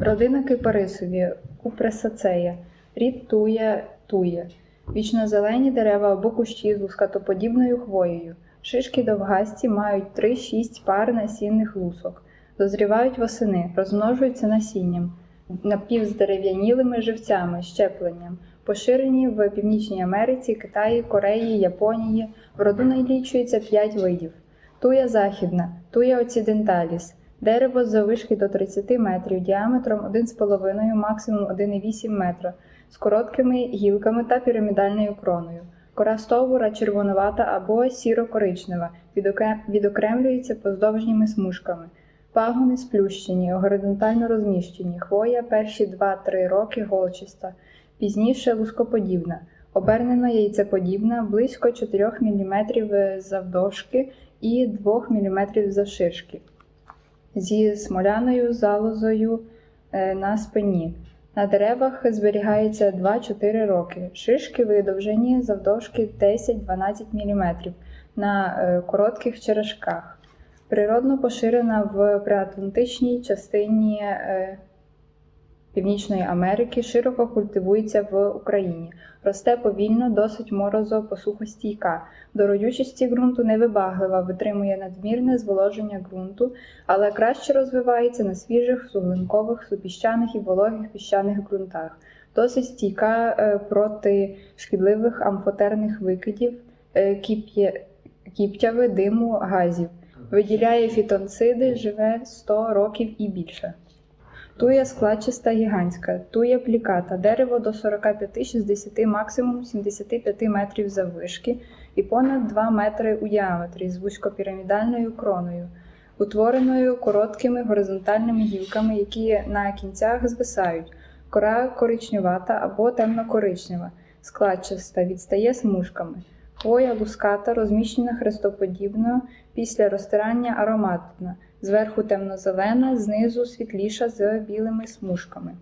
Родина кипарисові, купресацея, рід тує, тує, вічнозелені дерева або кущі з лускатоподібною хвоєю. Шишки довгасті мають 3-6 пар насінних лусок. Дозрівають восени, розмножуються насінням, напівздерев'янілими живцями, щепленням. Поширені в Північній Америці, Китаї, Кореї, Японії. В роду налічується 5 видів. Туя західна, туя оциденталіс. Дерево з завишки до 30 метрів, діаметром 1,5, максимум 1,8 метра, з короткими гілками та пірамідальною кроною. Кора стовбура червонувата або сіро-коричнева, відокремлюється поздовжніми смужками. Пагони сплющені, горизонтально розміщені, хвоя перші 2-3 роки голчиста, пізніше лускоподібна, обернено яйцеподібна, близько 4 мм завдовжки і 2 мм завширшки зі смоляною залозою е, на спині. На деревах зберігається 2-4 роки. Шишки видовжені завдовжки 10-12 мм на е, коротких черешках. Природно поширена в приатлантичній частині е, Північної Америки, широко культивується в Україні. Росте повільно, досить морозо, морозопосухостійка. До родючості ґрунту невибаглива, витримує надмірне зволоження ґрунту, але краще розвивається на свіжих, суглинкових, супіщаних і вологих піщаних ґрунтах. Досить стійка е, проти шкідливих амфотерних викидів, е, кіптяви, диму, газів. Виділяє фітонциди, живе 100 років і більше. Туя складчиста гігантська, туя пліката, дерево до 45-60, максимум 75 метрів заввишки і понад 2 метри у діаметрі з вузькопірамідальною кроною, утвореною короткими горизонтальними гілками, які на кінцях звисають. Кора коричневата або темно-коричнева, складчаста, відстає смужками. Хвоя луската розміщена хрестоподібно, після розтирання ароматна, зверху темно-зелена, знизу світліша з білими смужками.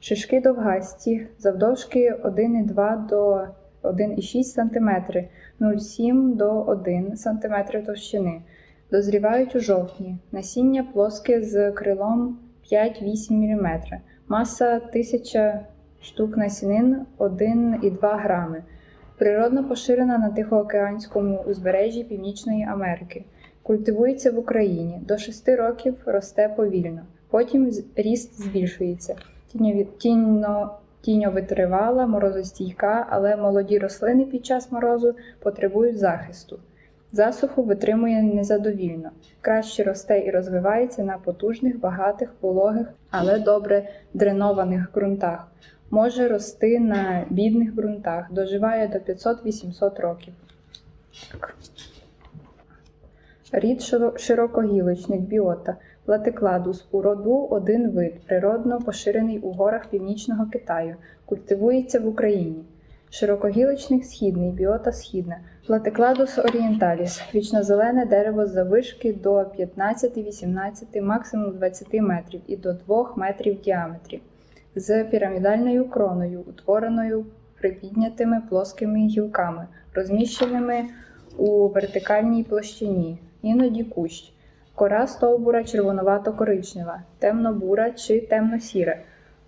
Шишки довгасті, завдовжки 1,2 до 1,6 см, 0,7 до 1 см товщини. Дозрівають у жовтні. Насіння плоске з крилом 5-8 мм. Маса 1000 штук насінин 1,2 грами. Природно поширена на Тихоокеанському узбережжі Північної Америки. Культивується в Україні. До 6 років росте повільно. Потім ріст збільшується. Тіньно, тіньовитривала, морозостійка, але молоді рослини під час морозу потребують захисту. Засуху витримує незадовільно. Краще росте і розвивається на потужних, багатих, вологих, але добре дренованих ґрунтах. Може рости на бідних ґрунтах, доживає до 500-800 років. Рід широ- широкогілочник біота, платикладус у роду один вид, природно поширений у горах північного Китаю, культивується в Україні. Широкогілочник східний, біота східна, платикладус орієнталіс, вічнозелене дерево з завишки до 15-18, максимум 20 метрів і до 2 метрів в діаметрі, з пірамідальною кроною, утвореною припіднятими плоскими гілками, розміщеними у вертикальній площині, іноді кущ. Кора стовбура червонувато-коричнева, темно-бура чи темно-сіра,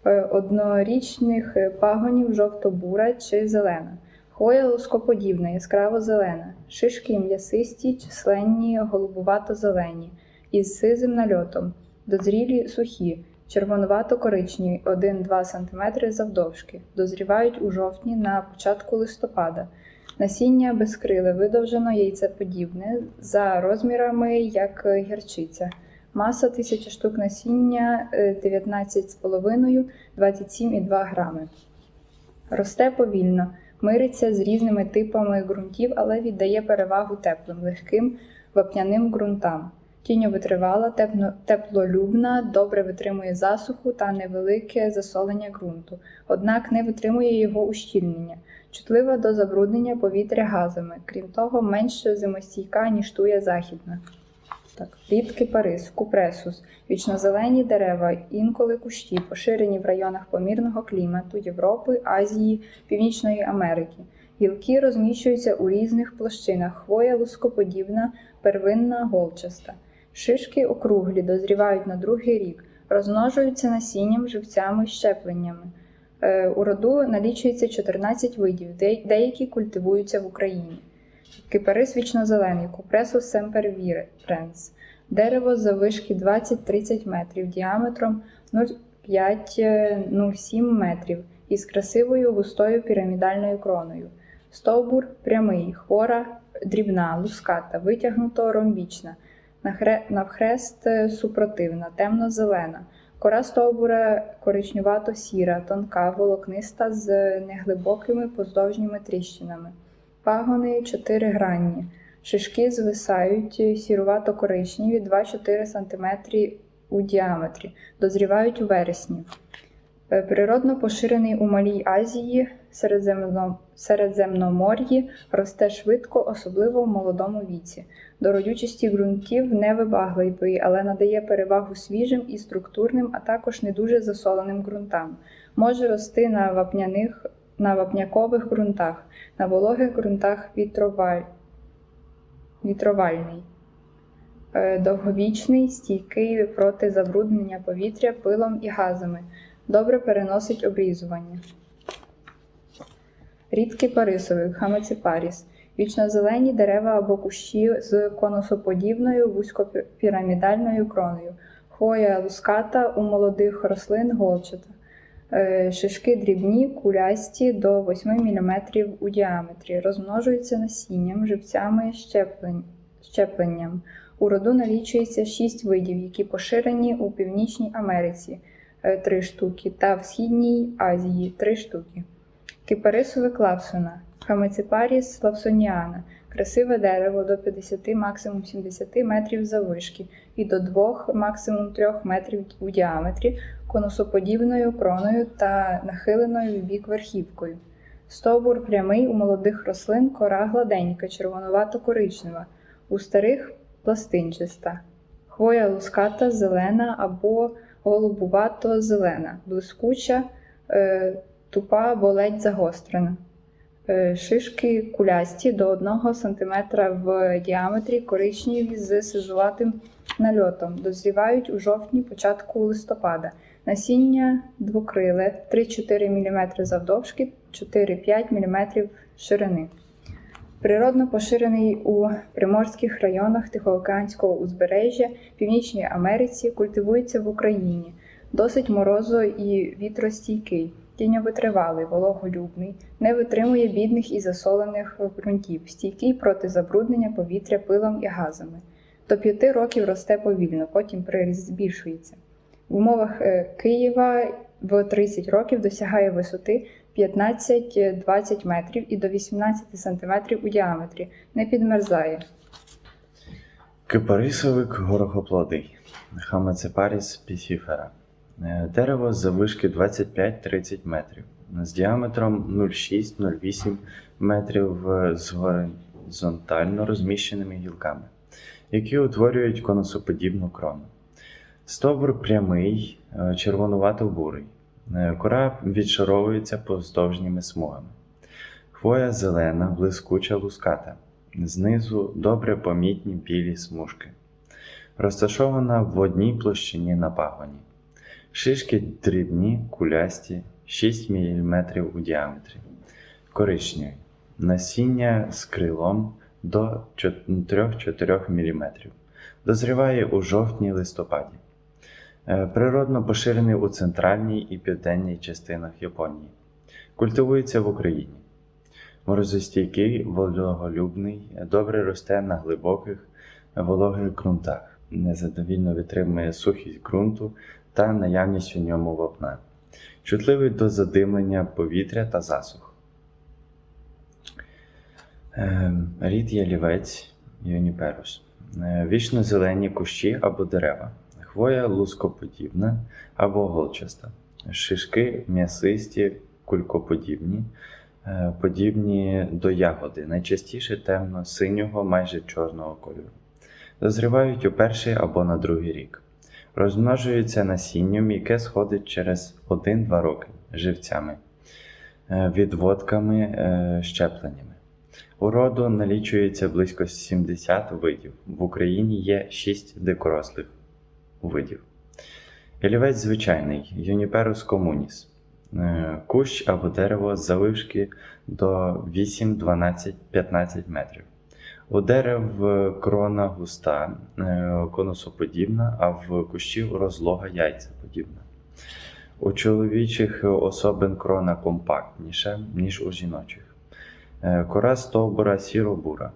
е, однорічних е, пагонів жовто-бура чи зелена. Хвоя лускоподібна, яскраво зелена, шишки м'ясисті, численні, голубувато-зелені, із сизим нальотом, дозрілі сухі, червонувато-коричневі 1-2 см завдовжки, дозрівають у жовтні на початку листопада. Насіння безкриле, видовжено яйцеподібне, за розмірами як гірчиця. Маса 1000 штук насіння е, 19,5-27,2 грами. Росте повільно, мириться з різними типами ґрунтів, але віддає перевагу теплим, легким вапняним ґрунтам. Тіньовитривала, тепло- теплолюбна, добре витримує засуху та невелике засолення ґрунту, однак не витримує його ущільнення, чутлива до забруднення повітря газами, крім того, менш зимостійка, ніж туя західна. Так, рід кипарис, купресус, вічнозелені дерева, інколи кущі, поширені в районах помірного клімату Європи, Азії, Північної Америки. Гілки розміщуються у різних площинах, хвоя лускоподібна, первинна голчаста. Шишки округлі, дозрівають на другий рік, Розмножуються насінням, живцями, щепленнями. Е, У роду налічується 14 видів, деякі культивуються в Україні. Кипарис вічнозелений, купресус sempervirens. Дерево заввишки 20-30 метрів, діаметром 0,5-0,7 метрів із красивою густою пірамідальною кроною. Стовбур прямий, хвора дрібна, луската, витягнуто ромбічна, навхрест е, супротивна, темно-зелена. Кора стовбура коричнювато-сіра, тонка, волокниста з неглибокими поздовжніми тріщинами. Пагони чотиригранні. Шишки звисають сірувато-коричневі 2-4 см у діаметрі, дозрівають у вересні. Е, Природно поширений у Малій Азії, Середземно... Середземномор'ї, росте швидко, особливо в молодому віці. До родючості ґрунтів невибагливий, але надає перевагу свіжим і структурним, а також не дуже засоленим ґрунтам. Може рости на вапняних, на вапнякових ґрунтах, на вологих ґрунтах вітроваль... вітровальний. Е, Довговічний, стійкий проти забруднення повітря пилом і газами. Добре переносить обрізування. Рідкий парисовик хамеципаріс. Вічнозелені дерева або кущі з конусоподібною вузькопірамідальною кроною. Хвоя луската у молодих рослин голчата. Е, Шишки дрібні, кулясті до 8 мм у діаметрі. Розмножуються насінням, живцями, щепленням. У роду налічується 6 видів, які поширені у Північній Америці 3 штуки та в Східній Азії 3 штуки. Кипарисовик Лавсона, Хамеципаріс лавсоніана, красиве дерево до 50 максимум 70 метрів заввишки і до 2 максимум 3 метрів у діаметрі, конусоподібною кроною та нахиленою в бік верхівкою. Стовбур прямий у молодих рослин, кора гладенька, червонувато-коричнева, у старих пластинчаста. Хвоя луската зелена або голубувато-зелена, блискуча, е, тупа або ледь загострена. Е, Шишки кулясті до 1 см в діаметрі, коричневі з сизуватим нальотом. Дозрівають у жовтні початку листопада. Насіння двокриле 3-4 мм завдовжки, 4-5 мм ширини. Природно поширений у приморських районах Тихоокеанського узбережжя, Північній Америці, культивується в Україні. Досить морозо і вітростійкий, тіньовитривалий, вологолюбний, не витримує бідних і засолених ґрунтів, стійкий проти забруднення повітря пилом і газами. До п'яти років росте повільно, потім приріст збільшується. В умовах е, Києва в 30 років досягає висоти 15-20 метрів і до 18 сантиметрів у діаметрі, не підмерзає. Кипарисовик горохоплодий. Хамецепаріс пісіфера. Е, Дерево заввишки 25-30 метрів, з діаметром 0,6-0,8 метрів е, з горизонтально розміщеними гілками, які утворюють конусоподібну крону. Стовбур прямий, е, червонувато-бурий. Кора відшаровується повздовжніми смугами. Хвоя зелена, блискуча луската. Знизу добре помітні білі смужки. Розташована в одній площині на пагоні. Шишки дрібні, кулясті, 6 мм у діаметрі. Коричневі. Насіння з крилом до 3-4 мм. Дозріває у жовтні-листопаді. Е, Природно поширений у центральній і південній частинах Японії. Культивується в Україні. Морозостійкий, вологолюбний, добре росте на глибоких вологих ґрунтах, незадовільно витримує сухість ґрунту та наявність у ньому вапна, чутливий до задимлення повітря та засух. Е, Рід ялівець Юніперус. Е, Вічно зелені кущі або дерева. Хвоя лускоподібна або голчаста. Шишки м'ясисті, кулькоподібні, е, подібні до ягоди, найчастіше темно-синього, майже чорного кольору. Дозрівають у перший або на другий рік. Розмножуються насінням, яке сходить через 1-2 роки живцями, е, відводками, е, щепленнями. У роду налічується близько 70 видів. В Україні є 6 дикорослих видів. Ялівець звичайний Юніперус комуніс. Е, Кущ або дерево завившки до 8, 12, 15 метрів. У дерев е, крона густа, е, конусоподібна, а в кущів розлога яйцеподібна. У чоловічих особин крона компактніша, ніж у жіночих. Кора стовбура сіро-бура,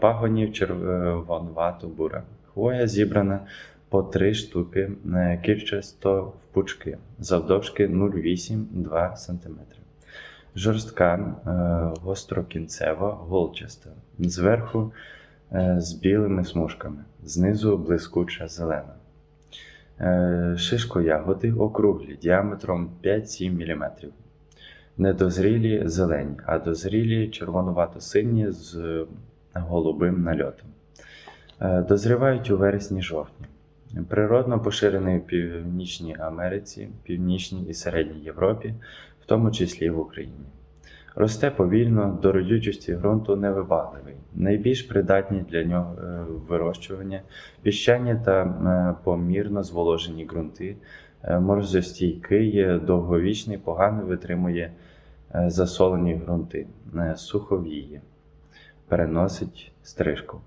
пагонів червонувато-бура. Хвоя зібрана по три штуки, е, кільчасто в пучки, завдовжки 0,8-2 см. Жорстка, е, гострокінцева, голчаста, зверху е, з білими смужками, знизу блискуча зелена. Шишко ягоди округлі діаметром 5-7 мм. Недозрілі зелені, а дозрілі червонувато-сині з голубим нальотом. Дозрівають у вересні-жовтні. Природно поширений в Північній Америці, Північній і Середній Європі, в тому числі в Україні. Росте повільно, до родючості ґрунту невибагливий. Найбільш придатні для нього е, вирощування піщані та е, помірно зволожені ґрунти, е, морозостійкий, довговічний, погано витримує засолені ґрунти, суховіє, переносить стрижку.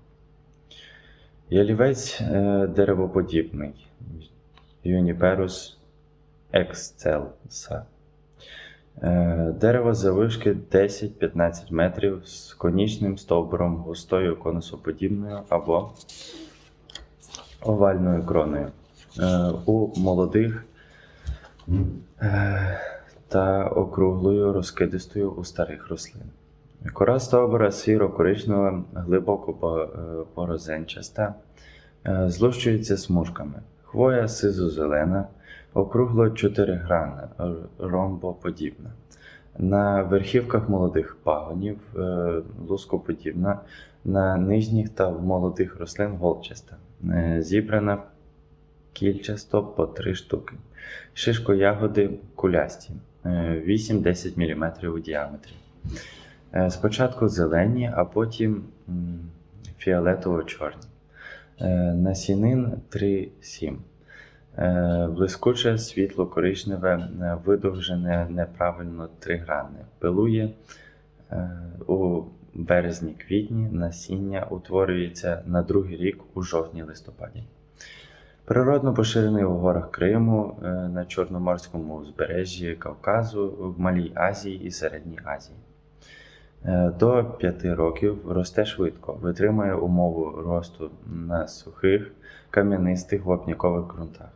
Ялівець е, деревоподібний, Юніперус excelsa. Е, Дерево завишки 10-15 метрів з конічним стовбуром густою конусоподібною або овальною кроною. Е, У молодих та округлою розкидистою у старих рослин. Кора стовбура сіро-коричнева, глибоко е, порозенчаста, е, злущується смужками. Хвоя сизо-зелена, округло чотиригранна, ромбоподібна. На верхівках молодих пагонів е, лускоподібна, на нижніх та в молодих рослин голчаста, е, зібрана кільчасто по три штуки. Шишко ягоди кулясті, е, 8-10 мм у діаметрі. Е, Спочатку зелені, а потім фіолетово-чорні. Е, Насінин 3-7. Е, Блискуче світло-коричневе, е, видовжене неправильно тригранне. Пилує у березні-квітні, насіння утворюється на другий рік у жовтні-листопаді. Природно поширений у горах Криму, на Чорноморському узбережжі Кавказу, в Малій Азії і Середній Азії. Е, До 5 років росте швидко, витримує умову росту на сухих, кам'янистих вапнякових ґрунтах.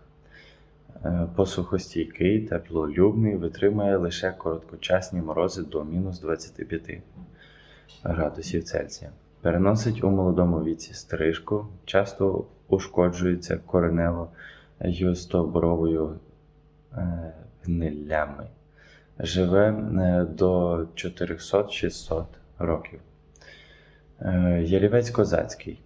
Е, Посухостійкий, теплолюбний, витримує лише короткочасні морози до мінус 25 градусів Цельсія. Переносить у молодому віці стрижку, часто ушкоджується коренево юстоборовою е, гнилями. Живе е, до 400-600 років. Е, Ялівець козацький,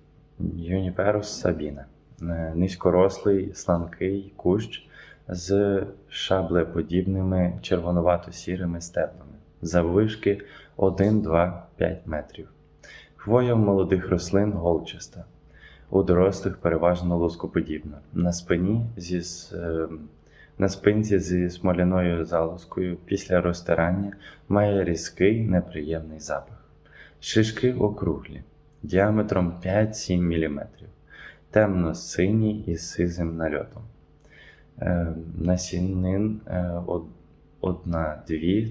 Юніперус сабіна. Е, Низькорослий, сланкий кущ з шаблеподібними червонувато-сірими стеблами, заввишки 1-2-5 метрів. Хвоя в молодих рослин голчаста, у дорослих переважно лоскоподібна. На спині зі с- е, на спинці зі смоляною залозкою після розтирання має різкий неприємний запах. Шишки округлі, діаметром 5-7 мм, темно-синій із сизим нальотом. Е, Насінин 1, 2,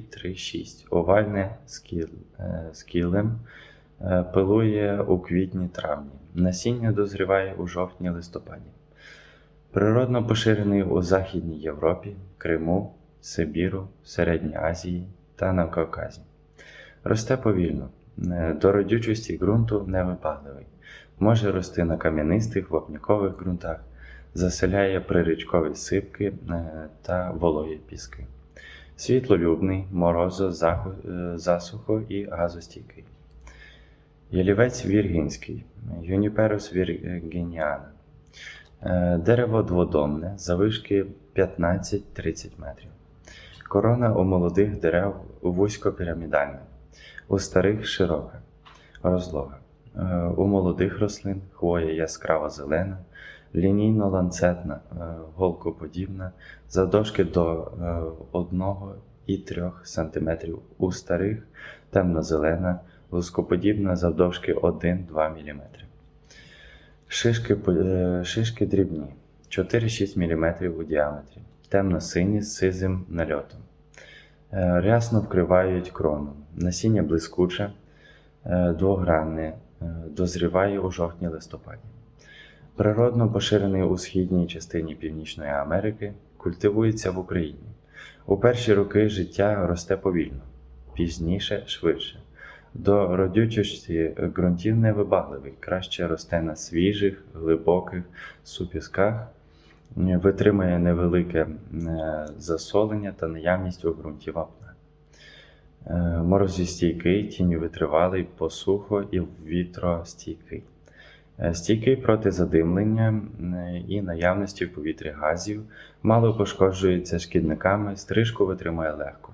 3, 6. Овальне скіл, е, скілем е, пилує у квітні-травні. Насіння дозріває у жовтні-листопаді. Природно поширений у Західній Європі, Криму, Сибіру, Середній Азії та на Кавказі. Росте повільно, е, до родючості ґрунту невипадливий. Може рости на кам'янистих вапнякових ґрунтах, заселяє прирічкові сипки е, та вологі піски. Світлолюбний, морозо, е, засухо і газостійкий. Ялівець віргінський, Юніперус віргініана. Е, Дерево дводомне, завишки 15-30 метрів. Корона у молодих дерев вузькопірамідальна, у старих широка, розлога. Е, У молодих рослин хвоя яскраво зелена, лінійно-ланцетна, е, голкоподібна, завдовжки до е, 1,3 см у старих, темно-зелена, лускоподібна завдовжки 1-2 мм. Шишки, е, шишки дрібні, 4-6 мм у діаметрі, темно-сині з сизим нальотом. Е, Рясно вкривають крону. Насіння блискуче, е, двогранне, дозріває у жовтні-листопаді. Природно поширений у східній частині Північної Америки, культивується в Україні. У перші роки життя росте повільно, пізніше швидше. До родючості ґрунтів невибагливий, краще росте на свіжих, глибоких супісках, витримує невелике е, засолення та наявність у ґрунті вапна. Е, Морозостійкий, тіньовитривалий, посухо і вітростійкий. Е, Стійкий проти задимлення і наявності в повітрі газів, мало пошкоджується шкідниками, стрижку витримує легко,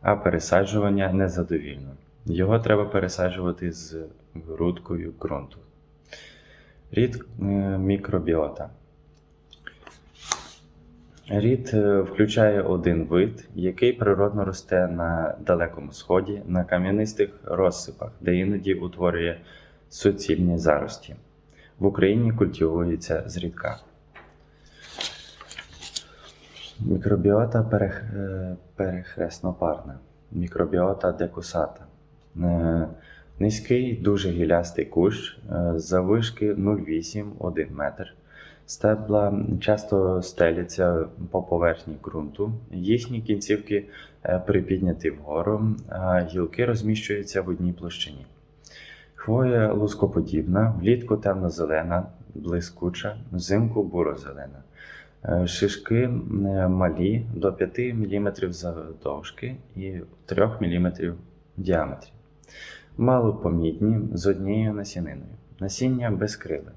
а пересаджування незадовільно. Його треба пересаджувати з грудкою ґрунту. Рід е, мікробіота. Рід е, включає один вид, який природно росте на Далекому Сході, на кам'янистих розсипах, де іноді утворює суцільні зарості. В Україні культивується зрідка. Мікробіота перех... е, перехреснопарна. Мікробіота декусата. Е, Низький, дуже гілястий кущ, е, заввишки 0,8-1 метр. Стебла часто стеляться по поверхні ґрунту. Їхні кінцівки е, припідняті вгору, а гілки розміщуються в одній площині. Хвоя лускоподібна, влітку темно-зелена, блискуча, взимку буро-зелена. Шишки малі до 5 мм завдовжки і 3 мм в діаметрі. Малопомітні з однією насіниною. Насіння безкриле,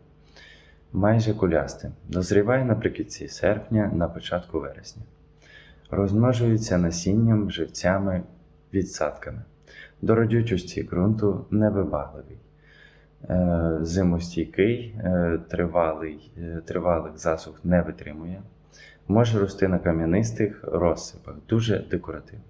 майже кулясте. Дозріває наприкінці серпня на початку вересня. Розмножується насінням, живцями, відсадками. До родючості ґрунту невибагливий. Е, Зимостійкий, е, тривалий, е, тривалих засух не витримує. Може рости на кам'янистих розсипах, дуже декоративний.